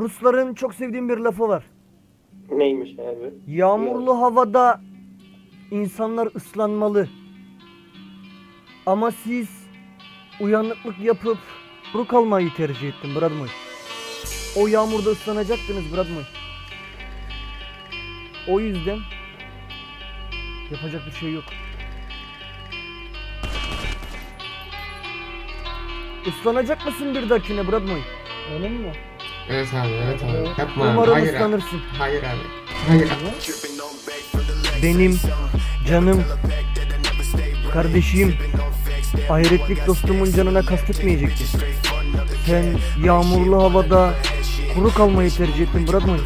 Rusların çok sevdiğim bir lafı var. Neymiş abi? Yağmurlu havada insanlar ıslanmalı. Ama siz uyanıklık yapıp kuru kalmayı tercih ettin Bradmoy. O yağmurda ıslanacaktınız Bradmoy. O yüzden yapacak bir şey yok. Islanacak mısın bir dahakine Bradmoy? Öyle mi? Evet abi evet abi. Yapma abi. Umarım Hayır abi. ıslanırsın. Hayır abi. Hayır abi. Benim canım, kardeşim, hayretlik dostumun canına kastetmeyecekti. Sen yağmurlu havada kuru kalmayı tercih ettin Bradman.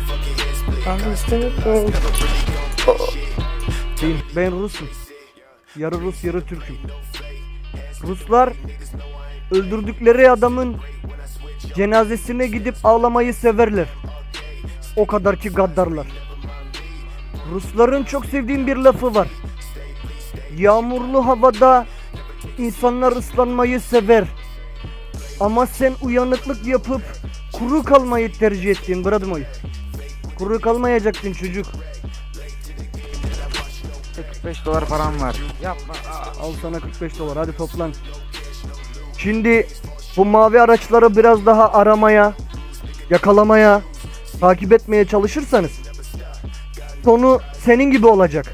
Ben istemiyorum. Ben Rus'um. Yarı Rus, yarı Türk'üm. Ruslar öldürdükleri adamın cenazesine gidip ağlamayı severler. O kadar ki gaddarlar. Rusların çok sevdiğim bir lafı var. Yağmurlu havada insanlar ıslanmayı sever. Ama sen uyanıklık yapıp kuru kalmayı tercih ettin Bradmoy. Kuru kalmayacaktın çocuk. 45 dolar param var. Yapma. Al sana 45 dolar hadi toplan. Şimdi bu mavi araçları biraz daha aramaya, yakalamaya, takip etmeye çalışırsanız sonu senin gibi olacak.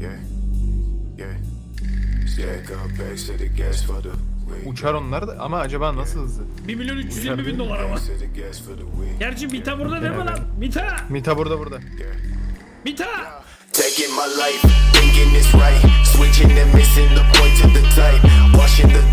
Yeah. Uçar onlar da ama acaba nasıl hızlı? 1 milyon 320 bin dolar ama. Gerçi Mita burada değil mi lan? Mita! Mita burada burada. Mita! Taking my life, thinking it's right. Switching and missing the point to the type. Washing the